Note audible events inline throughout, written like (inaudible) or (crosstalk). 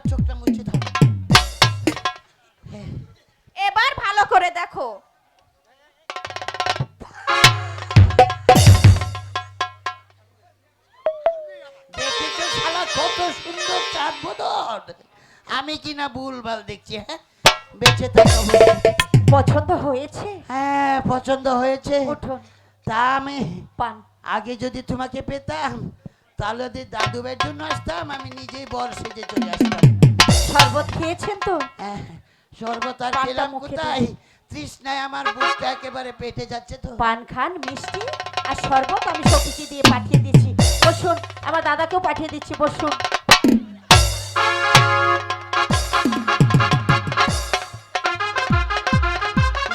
এবার চোখটা মুছে দাও। হ্যাঁ। এবার ভালো করে দেখো। দেখেছ শালা কত সুন্দর চাঁদ বোধন আমি কি না ভুলভাল দেখছি হ্যাঁ? বেঁচে থাকা পছন্দ হয়েছে? হ্যাঁ পছন্দ হয়েছে। তা আমি পান। আগে যদি তোমাকে পেতাম তাহলে যদি দাদু ভাইয়ের জন্য আসতাম আমি নিজেই বর সেজে চলে আসতাম। শরবত খেয়েছেন তো? হ্যাঁ, শরবত আর খেলাম কোথায়? তৃষ্ণায় আমার বুকটা একেবারে পেটে যাচ্ছে তো। পান খান মিষ্টি আর শরবত আমি সখীকে দিয়ে পাঠিয়ে দিচ্ছি বসুন আমার দাদাকেও পাঠিয়ে দিচ্ছি বসুন।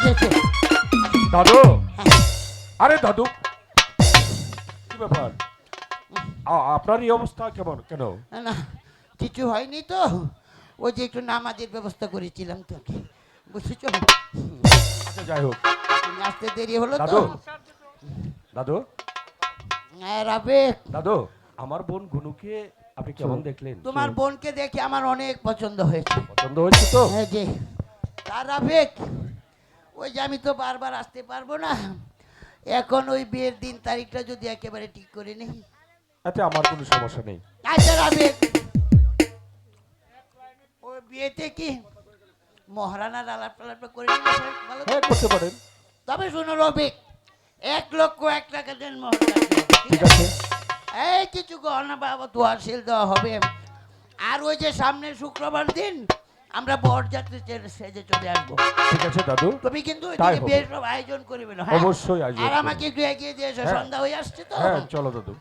যেতে। দাদু? আরে দাদু কি ব্যাপার? আপনার এই অবস্থা কেমন? কেন? না কিছু হয়নি তো। ওই যে একটু নামাজের ব্যবস্থা করেছিলাম তোকে। বুঝেছ? আচ্ছা যাই হোক। আসতে দেরি হলো তো। দাদু হ্যাঁ, রাবেক দাদু আমার বোন গুনুকে আপনি কেমন দেখলেন? তোমার বোনকে দেখে আমার অনেক পছন্দ হয়েছে। পছন্দ হয়েছে তো? হ্যাঁ যে। তার রাবেক ওই যে আমি তো বারবার আসতে পারব না। এখন ওই বিয়ের দিন তারিখটা যদি একেবারে ঠিক করে নিই আচ্ছা আমার কোনো সমস্যা নেই। আচ্ছা বিয়েতে কি মহারানার আলাপ টালাপ করে হ্যাঁ করতে পারেন। তবে শুনো রবিক এক লক্ষ এক টাকা দেন মহারানা। ঠিক আছে। এই কিছু গহনা বাবা তোয়াশিল দেওয়া হবে। আর ওই যে সামনে শুক্রবার দিন আমরা বরযাত্রী সেজে চলে আসব। ঠিক আছে দাদু। তুমি কিন্তু বিয়ের সব আয়োজন করবে না হ্যাঁ? অবশ্যই আর আমাকে একটু এগিয়ে দিয়ে হ্যাঁ। সন্ধ্যা হয়ে আসছে তো? হ্যাঁ চলো দাদু।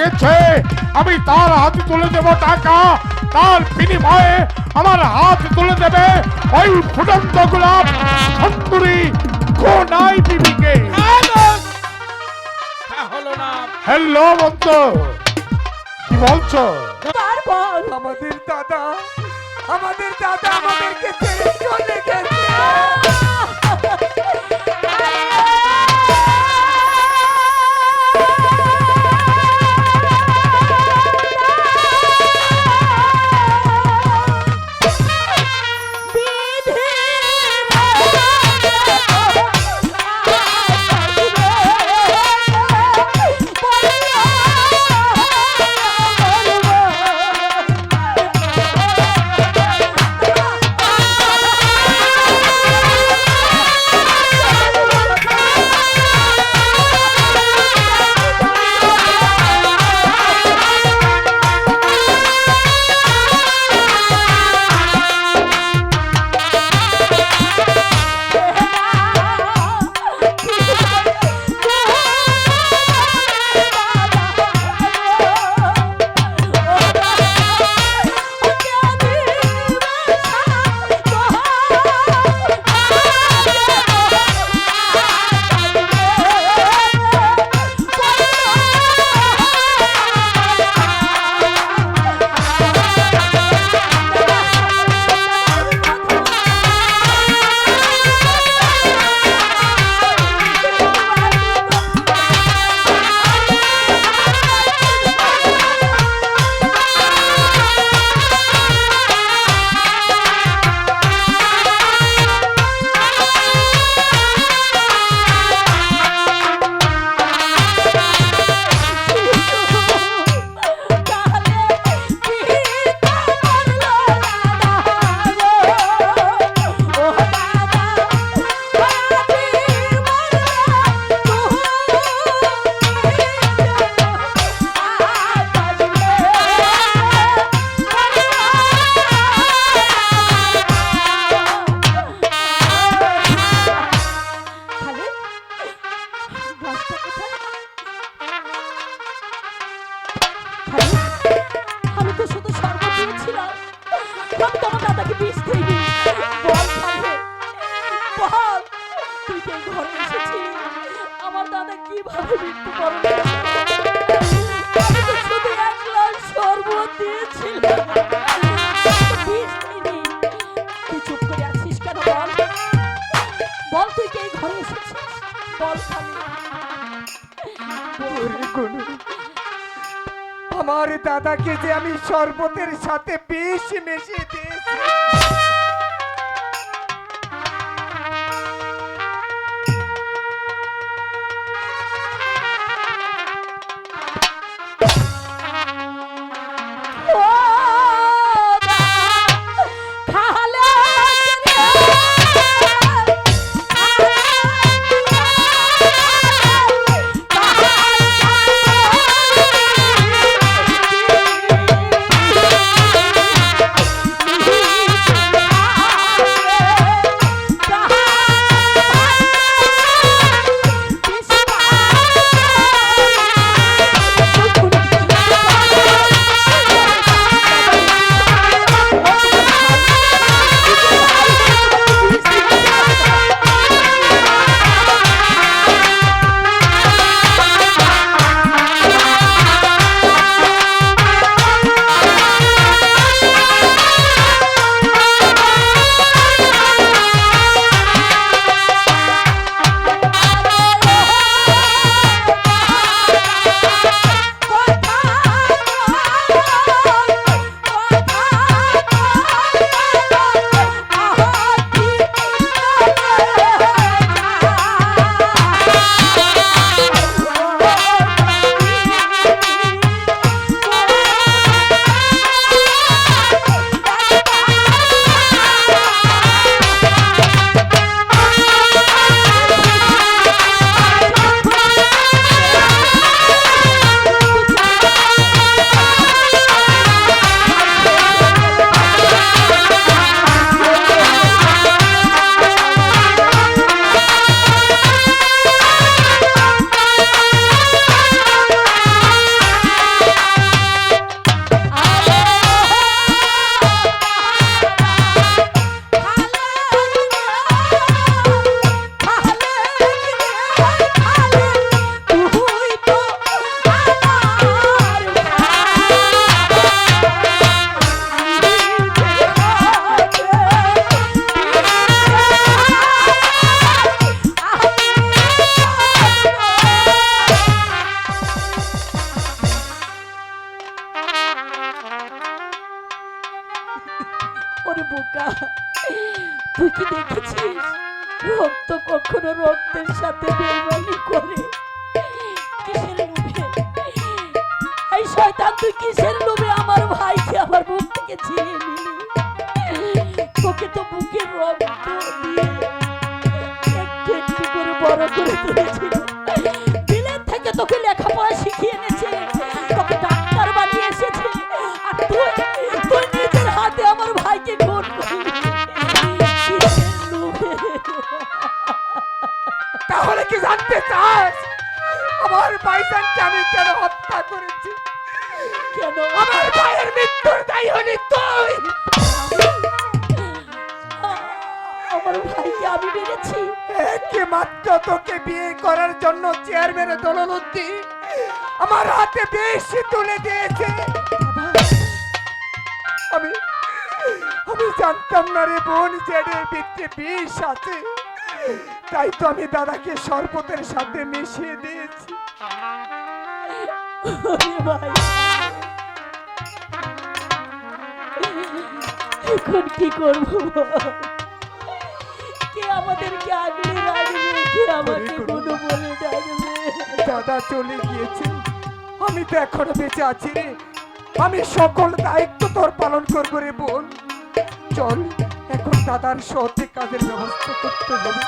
দিয়েছে। আমি তার হাতে তুলে দেব টাকা। তার বিনিময়ে আমার হাত তুলে দেবে ওই ফুটন্ত গোলাপ সুন্দরী কোনাই বিবিকে। হ্যালো বন্ধু, কি বলছো? আমাদের দাদা আমাদের দাদা আমাদেরকে ছেড়ে বল আমার দাদাকে যে আমি শরবতের সাথে বিষ মেশিয়ে দিই Ah! (laughs) বোকা তুই কি দেখেছিস রক্ত কখনো রক্তের সাথে বেমানি করে। কিসের লোভে? এই শয়তান, তুই কিসের লোভে আমার ভাইকে আমার বুক থেকে ছিনিয়ে নিলি? তোকে তো বুকের রক্ত দিয়ে একটু একটু করে বড় করে তুলেছিল চাস আমার ভাইজানকে আমি কেন হত্যা করেছি? কেন? আমার ভাইয়ের মৃত্যুর দায়ী হলি তুই। আমার ভাইকে আমি মেরেছি। একে মাত্র তোকে বিয়ে করার জন্য চেয়ারম্যানের দলনতি আমার হাতে বেশি তুলে দিয়েছে। আমি আমি জানতাম না রে বোন ভিতরে বিষ আছে। তাই তো আমি দাদাকে শরবতের সাথে মিশিয়ে দিয়েছি। ভাই। এখন কি করব? কে আমাদেরকে আগলে রাখবে? কে আমাকে কোনো বলে ডাকবে? দাদা চলে গিয়েছে। আমি তো এখনও বেঁচে আছি রে। আমি সকল দায়িত্ব তোর পালন করব রে বোন। চল এখন দাদার সঠিক কাজের ব্যবস্থা করতে হবে।